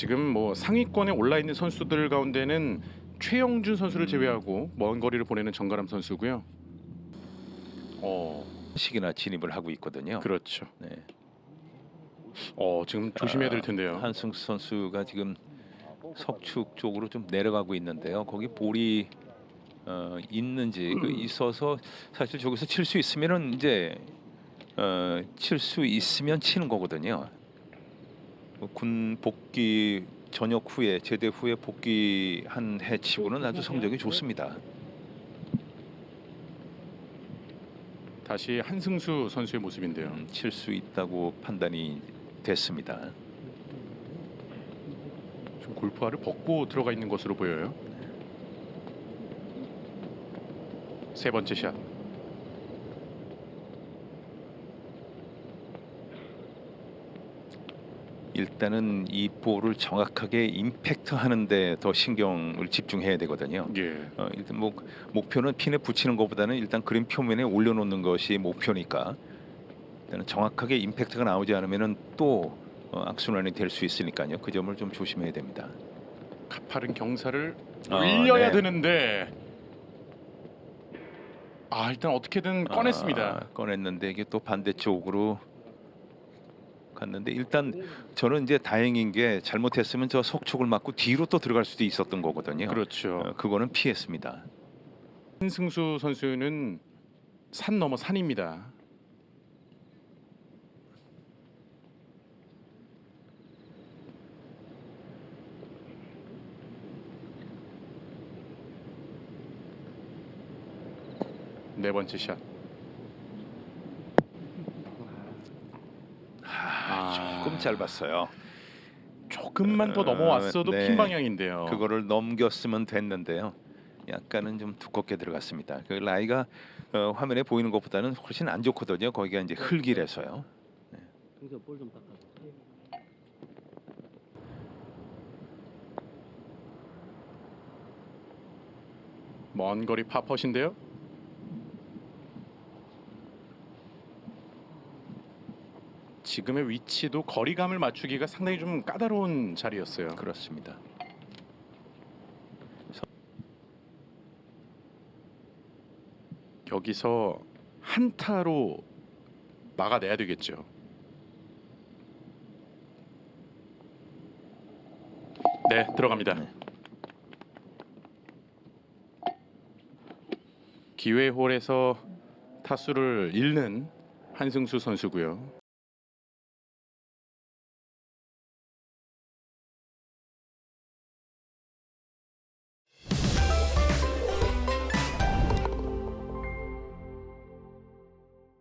지금 뭐 상위권에 올라 있는 선수들 가운데는 최영준 선수를 제외하고 먼 거리를 보내는 정가람 선수고요. 어, 식이나 진입을 하고 있거든요. 그렇죠. 네. 어, 지금 조심해야 될 텐데요. 한승수 선수가 지금 석축 쪽으로 좀 내려가고 있는데요. 거기 볼이 어, 있는지 그 있어서 사실 저기서 칠 수 있으면은 이제 어, 칠 수 있으면 치는 거거든요. 뭐군 복귀 전역 후에 제대 후에 복귀한 해치고는 아주 성적이 좋습니다. 다시 한승수 선수의 모습인데요. 음, 칠수 있다고 판단이 됐습니다. 좀 골프화를 벗고 들어가 있는 것으로 보여요. 세 번째 샷. 일단은 이 볼을 정확하게 임팩트 하는데 더 신경을 집중해야 되거든요. 예. 어, 일단 뭐 목표는 핀에 붙이는 것보다는 일단 그림 표면에 올려놓는 것이 목표니까 일단은 정확하게 임팩트가 나오지 않으면은 또 어, 악순환이 될 수 있으니까요. 그 점을 좀 조심해야 됩니다. 가파른 경사를 아, 올려야 네. 되는데 아 일단 어떻게든 꺼냈습니다. 아, 꺼냈는데 이게 또 반대쪽으로 갔는데 일단 저는 이제 다행인 게 잘못했으면 저 속촉을 맞고 뒤로 또 들어갈 수도 있었던 거거든요. 그렇죠. 어, 그거는 피했습니다. 한승수 선수는 산 넘어 산입니다. 네 번째 샷. 아, 조금 짧았어요. 조금만 더 어, 넘어왔어도 네. 핀 방향인데요. 그거를 넘겼으면 됐는데요. 약간은 좀 두껍게 들어갔습니다. 그 라이가 어, 화면에 보이는 것보다는 훨씬 안 좋거든요. 거기가 이제 흙이라서요. 닦아. 먼 거리 파퍼신데요. 지금의 위치도 거리감을 맞추기가 상당히 좀 까다로운 자리였어요. 그렇습니다. 여기서 한타로 막아내야 되겠죠. 네, 들어갑니다. 네. 기회 홀에서 타수를 잃는 한승수 선수고요.